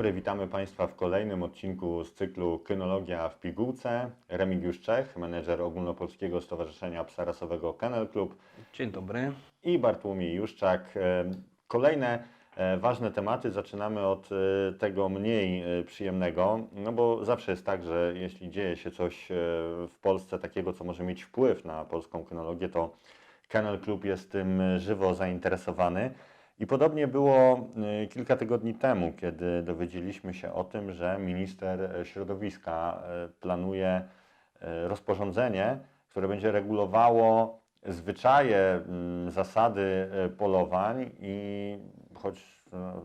dobry, witamy Państwa w kolejnym odcinku z cyklu Kynologia w pigułce. Remigiusz Czech, menedżer Ogólnopolskiego Stowarzyszenia Psa Rasowego Kennel Club Dzień dobry. i Bartłomiej Juszczak. E, Kolejne e, ważne tematy. Zaczynamy od e, tego mniej przyjemnego, no bo zawsze jest tak, że jeśli dzieje się coś w Polsce takiego, co może mieć wpływ na polską kynologię, to Kennel Club jest tym żywo zainteresowany. I podobnie było e, kilka tygodni temu, kiedy dowiedzieliśmy się o tym, że minister środowiska e, planuje e, rozporządzenie, które będzie regulowało zwyczaje, mm, zasady polowań i choć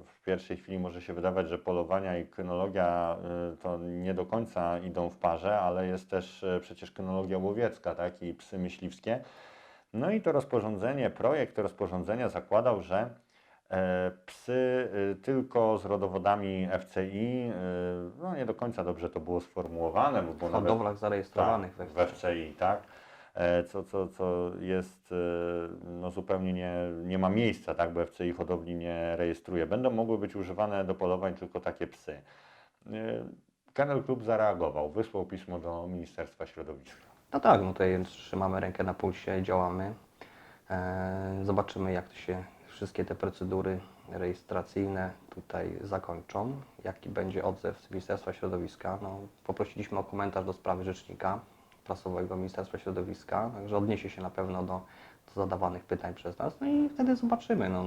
w pierwszej chwili może się wydawać, że polowania i kynologia to nie do końca idą w parze, ale jest też przecież kynologia łowiecka, tak, i psy myśliwskie. No i to rozporządzenie, projekt rozporządzenia zakładał, że psy e, tylko z rodowodami FCI, e, no nie do końca dobrze to było sformułowane, bo było W nawet hodowlach zarejestrowanych tak, we w FCI, tak. E, Co, co, co jest e, no, zupełnie nie, nie ma miejsca, tak, bo FCI hodowli nie rejestruje. Będą mogły być używane do polowań tylko takie psy. E, Kennel Club zareagował, wysłał pismo do Ministerstwa Środowiska. No tak, no tutaj trzymamy rękę na pulsie, działamy. E, zobaczymy, jak to się wszystkie te procedury rejestracyjne tutaj zakończą. Jaki będzie odzew z Ministerstwa Środowiska. No, poprosiliśmy o komentarz do sprawy rzecznika prasowego Ministerstwa Środowiska, także odniesie się na pewno do, do zadawanych pytań przez nas. No i wtedy zobaczymy. No,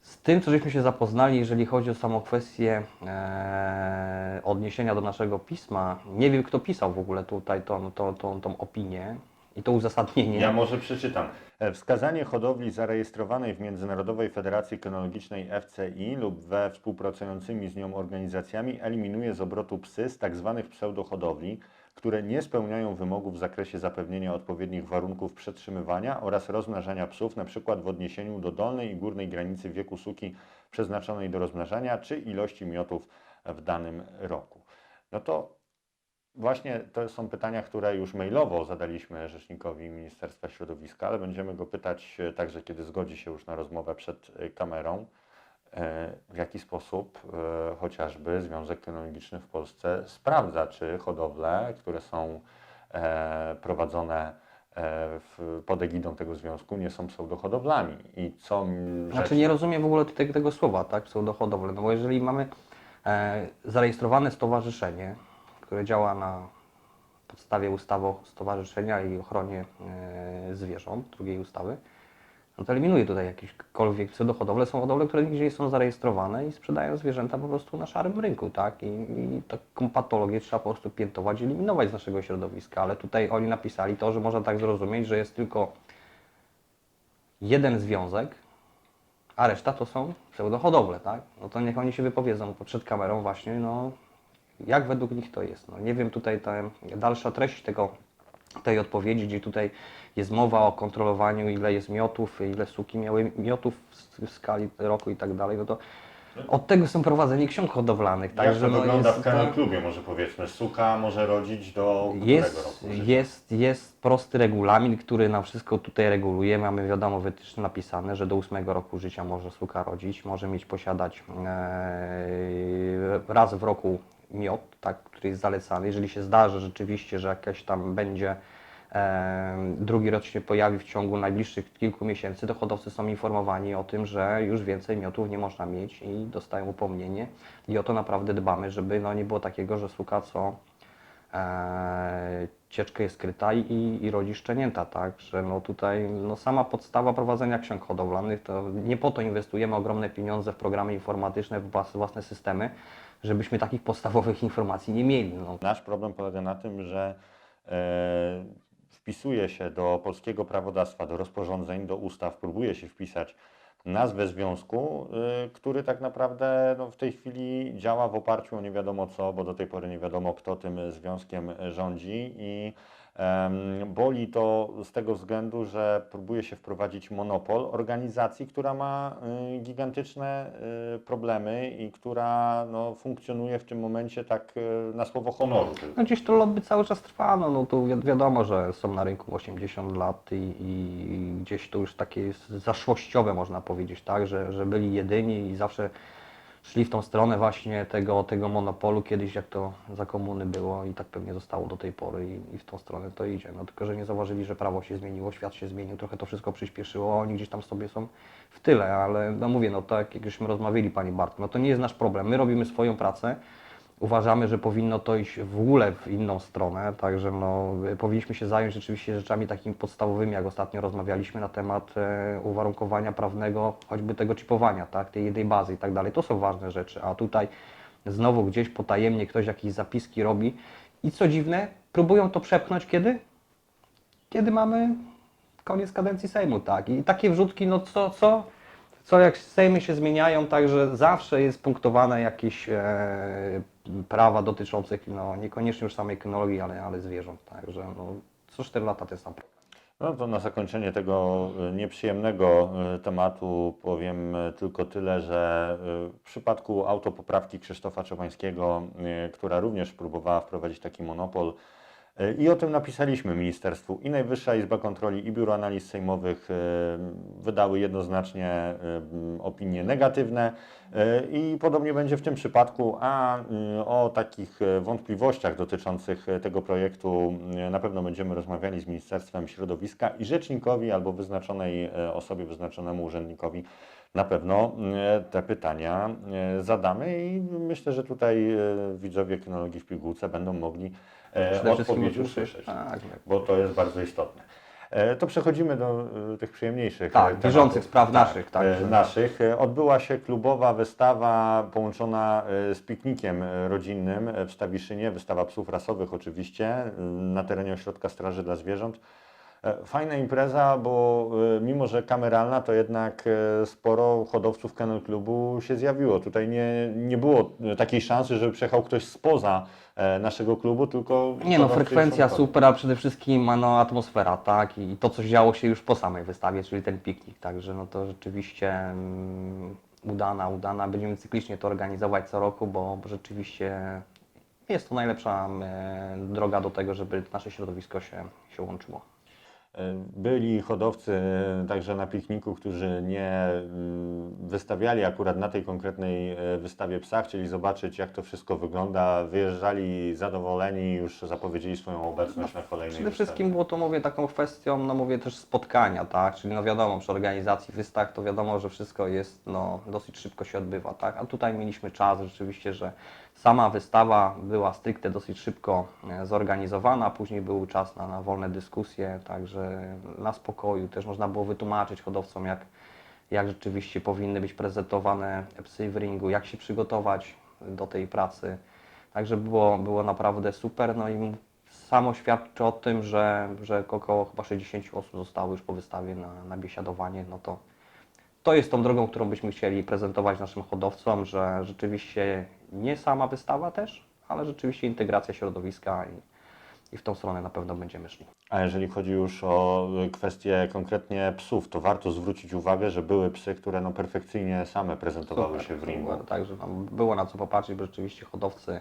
z tym, co żeśmy się zapoznali, jeżeli chodzi o samą kwestię e, odniesienia do naszego pisma, nie wiem, kto pisał w ogóle tutaj tą, tą, tą, tą opinię i to uzasadnienie. Ja może przeczytam. E, Wskazanie hodowli zarejestrowanej w Międzynarodowej Federacji Kynologicznej FCI lub we współpracującymi z nią organizacjami eliminuje z obrotu psy z tzw. pseudohodowli, które nie spełniają wymogów w zakresie zapewnienia odpowiednich warunków przetrzymywania oraz rozmnażania psów, np. w odniesieniu do dolnej i górnej granicy wieku suki przeznaczonej do rozmnażania czy ilości miotów w danym roku. No to Właśnie to są pytania, które już mailowo zadaliśmy Rzecznikowi Ministerstwa Środowiska, ale będziemy go pytać e, także, kiedy zgodzi się już na rozmowę przed e, kamerą, e, w jaki sposób chociażby Związek Kynologiczny w Polsce sprawdza, czy hodowle, które są prowadzone w, pod egidą tego związku, nie są pseudohodowlami. I co Znaczy rzecz- nie rozumiem w ogóle tego, tego słowa, tak, pseudohodowle, no bo jeżeli mamy e, zarejestrowane stowarzyszenie, które działa na podstawie ustawy o stowarzyszenia i ochronie e, zwierząt, drugiej ustawy, no to eliminuje tutaj jakiekolwiek pseudohodowle. Są hodowle, które nigdzie nie są zarejestrowane i sprzedają zwierzęta po prostu na szarym rynku, tak? I, i taką patologię trzeba po prostu piętować eliminować z naszego środowiska, ale tutaj oni napisali to, że można tak zrozumieć, że jest tylko jeden związek, a reszta to są pseudohodowle, tak? No to niech oni się wypowiedzą przed kamerą właśnie, no jak według nich to jest. No nie wiem tutaj ta dalsza treść tego, tej odpowiedzi, gdzie tutaj jest mowa o kontrolowaniu, ile jest miotów, ile suki miały miotów w, skali roku i tak dalej, no to od tego są prowadzenie ksiąg hodowlanych. Jak Także to no wygląda jest w Kennel Klubie, może powiedzmy? Suka może rodzić do którego jest, roku życia? jest, jest prosty regulamin, który nam wszystko tutaj reguluje. Mamy wiadomo wytyczne napisane, że do 8 roku życia może suka rodzić, może mieć posiadać e, raz w roku miod, tak, który jest zalecany. Jeżeli się zdarzy rzeczywiście, że jakaś tam będzie e, drugi rok się pojawi w ciągu najbliższych kilku miesięcy, to hodowcy są informowani o tym, że już więcej miotów nie można mieć i dostają upomnienie. I o to naprawdę dbamy, żeby no, nie było takiego, że suka co e, cieczka jest skryta i, i, rodzi szczenięta, tak? Że no tutaj no sama podstawa prowadzenia ksiąg hodowlanych, to nie po to inwestujemy ogromne pieniądze w programy informatyczne, w włas- własne systemy, żebyśmy takich podstawowych informacji nie mieli. No. Nasz problem polega na tym, że e, wpisuje się do polskiego prawodawstwa, do rozporządzeń, do ustaw, próbuje się wpisać nazwę związku, y, który tak naprawdę no, w tej chwili działa w oparciu o nie wiadomo co, bo do tej pory nie wiadomo kto tym związkiem rządzi i boli to z tego względu, że próbuje się wprowadzić monopol organizacji, która ma y, gigantyczne y, problemy i która no, funkcjonuje w tym momencie tak y, na słowo honoru tylko. No gdzieś to lobby cały czas trwa, no, no tu wi- wiadomo, że są na rynku 80 lat i, i gdzieś to już takie jest zaszłościowe można powiedzieć, tak, że, że byli jedyni i zawsze szli w tą stronę właśnie tego, tego monopolu, kiedyś jak to za komuny było i tak pewnie zostało do tej pory i, i w tą stronę to idzie. No tylko, że nie zauważyli, że prawo się zmieniło, świat się zmienił, trochę to wszystko przyspieszyło, a oni gdzieś tam sobie są w tyle, ale no mówię, no tak jak żeśmy rozmawiali Pani Bartku, no to nie jest nasz problem, my robimy swoją pracę, uważamy, że powinno to iść w ogóle w inną stronę, także no, powinniśmy się zająć rzeczywiście rzeczami takimi podstawowymi, jak ostatnio rozmawialiśmy na temat e, uwarunkowania prawnego, choćby tego chipowania, tak, tej jednej bazy i tak dalej. To są ważne rzeczy, a tutaj znowu gdzieś potajemnie ktoś jakieś zapiski robi i co dziwne, próbują to przepchnąć kiedy? Kiedy mamy koniec kadencji Sejmu, tak. I takie wrzutki, no co, co, co jak Sejmy się zmieniają, także zawsze jest punktowane jakieś e, prawa dotyczących, no niekoniecznie już samej kynologii, ale, ale zwierząt, także no, co 4 lata to jest tam problem. No to na zakończenie tego y, nieprzyjemnego y, tematu powiem y, tylko tyle, że w przypadku autopoprawki Krzysztofa Czebańskiego, y, która również próbowała wprowadzić taki monopol, i o tym napisaliśmy ministerstwu. I Najwyższa Izba Kontroli, i Biuro Analiz Sejmowych y, wydały jednoznacznie y, opinie negatywne. I podobnie będzie w tym przypadku, a y, o takich wątpliwościach dotyczących tego projektu na pewno będziemy rozmawiali z Ministerstwem Środowiska i rzecznikowi albo wyznaczonej osobie, wyznaczonemu urzędnikowi na pewno te pytania zadamy i myślę, że tutaj widzowie kynologii w pigułce będą mogli e, odpowiedzi usłyszeć. usłyszeć, Tak, bo to jest bardzo istotne. E, To przechodzimy do e, tych przyjemniejszych Tak, e, tematów. bieżących spraw naszych, e, także. Naszych. Odbyła się klubowa wystawa połączona e, z piknikiem e, rodzinnym w Stawiszynie, wystawa psów rasowych oczywiście, e, na terenie Ośrodka Straży dla Zwierząt. E, Fajna impreza, bo e, mimo, że kameralna, to jednak e, sporo hodowców Kennel Klubu się zjawiło. Tutaj nie, nie było takiej szansy, żeby przyjechał ktoś spoza naszego klubu, tylko... Nie no, frekwencja super, a przede wszystkim no, atmosfera, tak, i to, co działo się już po samej wystawie, czyli ten piknik, także no to rzeczywiście mm, udana, udana. Będziemy cyklicznie to organizować co roku, bo, rzeczywiście jest to najlepsza droga do tego, żeby nasze środowisko się, się łączyło. Byli hodowcy e, także na pikniku, którzy nie mm, wystawiali akurat na tej konkretnej e, wystawie psa, chcieli zobaczyć jak to wszystko wygląda, wyjeżdżali zadowoleni, już zapowiedzieli swoją obecność na kolejnej Przede wystawie. wszystkim było to, mówię, taką kwestią, no mówię też spotkania, tak, czyli no wiadomo, przy organizacji wystaw to wiadomo, że wszystko jest, no dosyć szybko się odbywa, tak, a tutaj mieliśmy czas rzeczywiście, że sama wystawa była stricte dosyć szybko e, zorganizowana, później był czas na, na wolne dyskusje, także na spokoju też można było wytłumaczyć hodowcom, jak, jak rzeczywiście powinny być prezentowane psy w ringu, jak się przygotować do tej pracy. Także było, było naprawdę super. No i samo świadczy o tym, że, że około chyba 60 osób zostało już po wystawie na, na biesiadowanie. No to, to jest tą drogą, którą byśmy chcieli prezentować naszym hodowcom, że rzeczywiście nie sama wystawa też, ale rzeczywiście integracja środowiska i, i w tą stronę na pewno będziemy szli. A jeżeli chodzi już o kwestie konkretnie psów, to warto zwrócić uwagę, że były psy, które no perfekcyjnie same prezentowały się w ringu. Super, Także tam było na co popatrzeć, bo rzeczywiście hodowcy,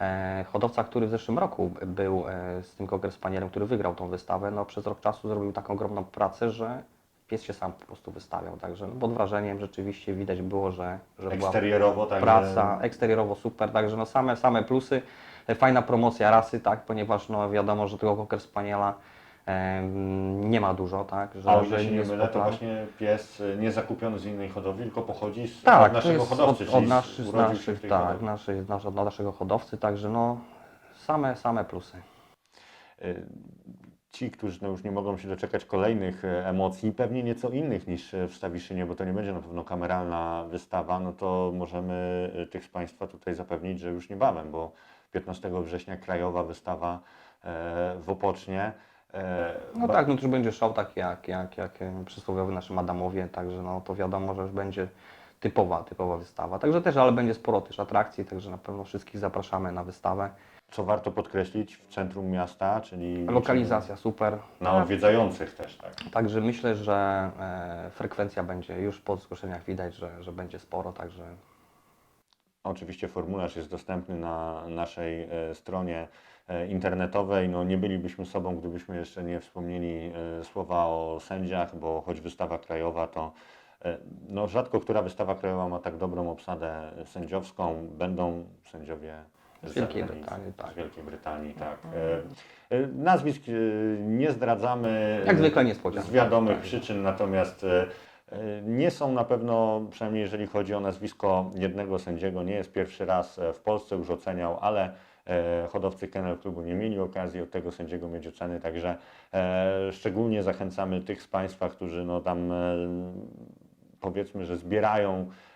e, hodowca, który w zeszłym roku był e, z tym Cocker Spanielem, który wygrał tą wystawę, no przez rok czasu zrobił taką ogromną pracę, że pies się sam po prostu wystawiał. Także no, pod wrażeniem rzeczywiście widać było, że, że była Eksterierowo także... praca, eksteriorowo super, także no same, same plusy. E, Fajna promocja rasy, tak, ponieważ no wiadomo, że tego Cocker Spaniela em, nie ma dużo, tak, że, A o ile że się nie jest mylę, to właśnie pies y, nie zakupiony z innej hodowli, tylko pochodzi z Tak, od to naszego jest hodowcy, od, czyli od z urodził się w naszych, tej tak, hodowli. naszych, nasz, od naszego hodowcy, także no same, same plusy. Y, Ci, którzy no już nie mogą się doczekać kolejnych e, emocji, pewnie nieco innych niż e, w Stawiszynie, bo to nie będzie na pewno kameralna wystawa, no to możemy e, tych z Państwa tutaj zapewnić, że już niebawem, bo 15 września krajowa wystawa e, w Opocznie. E, No tak, no to już będzie show taki jak, jak, jak e, przysłowiowy naszym Adamowie, także no to wiadomo, że już będzie typowa, typowa wystawa. Także też, ale będzie sporo też atrakcji, także na pewno wszystkich zapraszamy na wystawę. Co warto podkreślić, w centrum miasta, czyli Lokalizacja super. na odwiedzających też, tak. Także myślę, że frekwencja będzie już po zgłoszeniach widać, że, że będzie sporo, także Oczywiście formularz jest dostępny na naszej e, stronie e, internetowej. No, nie bylibyśmy sobą, gdybyśmy jeszcze nie wspomnieli e, słowa o sędziach, bo choć wystawa krajowa, to no, rzadko która wystawa krajowa ma tak dobrą obsadę sędziowską. Będą sędziowie Z Wielkiej Brytanii, tak. Z Wielkiej Brytanii, tak. E, Nazwisk nie zdradzamy. Jak zwykle niespodzianka, Z wiadomych tak. przyczyn, natomiast nie są na pewno, przynajmniej jeżeli chodzi o nazwisko jednego sędziego, nie jest pierwszy raz e, w Polsce już oceniał, ale e, hodowcy Kennel Klubu nie mieli okazji od tego sędziego mieć oceny, także e, szczególnie zachęcamy tych z Państwa, którzy no tam e, powiedzmy, że zbierają e,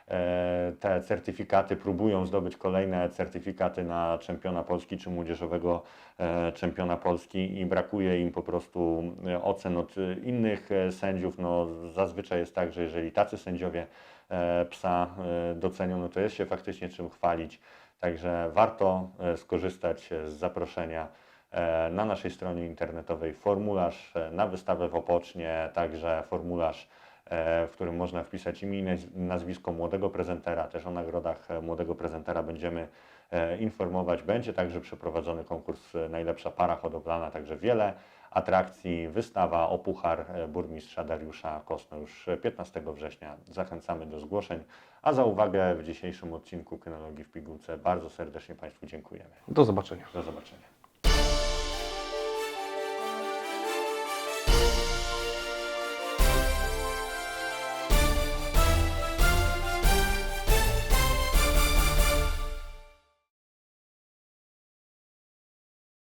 te certyfikaty, próbują zdobyć kolejne certyfikaty na czempiona Polski czy młodzieżowego e, czempiona Polski i brakuje im po prostu e, ocen od e, innych e, sędziów. No, zazwyczaj jest tak, że jeżeli tacy sędziowie e, psa e, docenią, no to jest się faktycznie czym chwalić. Także warto e, skorzystać e, z zaproszenia e, na naszej stronie internetowej formularz e, na wystawę w Opocznie, także formularz, e, w którym można wpisać imię i naz- nazwisko młodego prezentera. Też o nagrodach e, młodego prezentera będziemy e, informować. Będzie także przeprowadzony konkurs e, Najlepsza Para Hodowlana, także wiele atrakcji, wystawa o puchar e, burmistrza Dariusza Kosno już 15 września. Zachęcamy do zgłoszeń, a za uwagę w dzisiejszym odcinku Kynologii w Pigułce bardzo serdecznie Państwu dziękujemy. Do zobaczenia. Do zobaczenia.